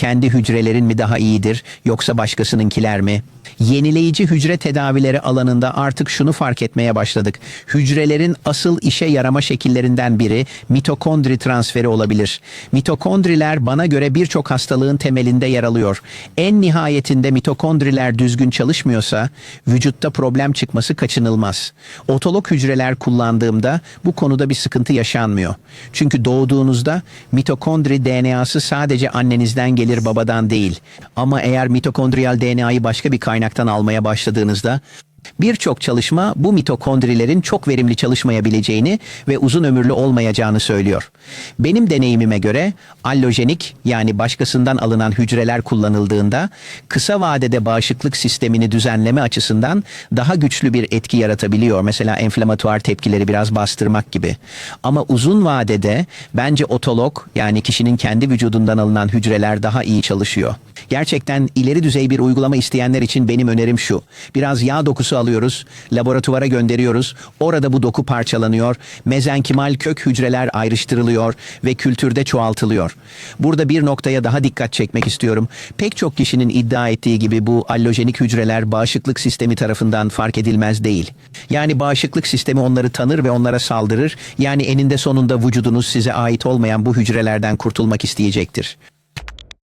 Kendi hücrelerin mi daha iyidir yoksa başkasınınkiler mi? Yenileyici hücre tedavileri alanında artık şunu fark etmeye başladık. Hücrelerin asıl işe yarama şekillerinden biri mitokondri transferi olabilir. Mitokondriler bana göre birçok hastalığın temelinde yer alıyor. En nihayetinde mitokondriler düzgün çalışmıyorsa vücutta problem çıkması kaçınılmaz. Otolog hücreler kullandığımda bu konuda bir sıkıntı yaşanmıyor. Çünkü doğduğunuzda mitokondri DNA'sı sadece annenizden gelir babadan değil. Ama eğer mitokondriyal DNA'yı başka bir kaynaktan almaya başladığınızda Birçok çalışma bu mitokondrilerin çok verimli çalışmayabileceğini ve uzun ömürlü olmayacağını söylüyor. Benim deneyimime göre allojenik yani başkasından alınan hücreler kullanıldığında kısa vadede bağışıklık sistemini düzenleme açısından daha güçlü bir etki yaratabiliyor. Mesela enflamatuar tepkileri biraz bastırmak gibi. Ama uzun vadede bence otolog yani kişinin kendi vücudundan alınan hücreler daha iyi çalışıyor. Gerçekten ileri düzey bir uygulama isteyenler için benim önerim şu. Biraz yağ dokusu alıyoruz, laboratuvara gönderiyoruz. Orada bu doku parçalanıyor, mezenkimal kök hücreler ayrıştırılıyor ve kültürde çoğaltılıyor. Burada bir noktaya daha dikkat çekmek istiyorum. Pek çok kişinin iddia ettiği gibi bu allojenik hücreler bağışıklık sistemi tarafından fark edilmez değil. Yani bağışıklık sistemi onları tanır ve onlara saldırır. Yani eninde sonunda vücudunuz size ait olmayan bu hücrelerden kurtulmak isteyecektir.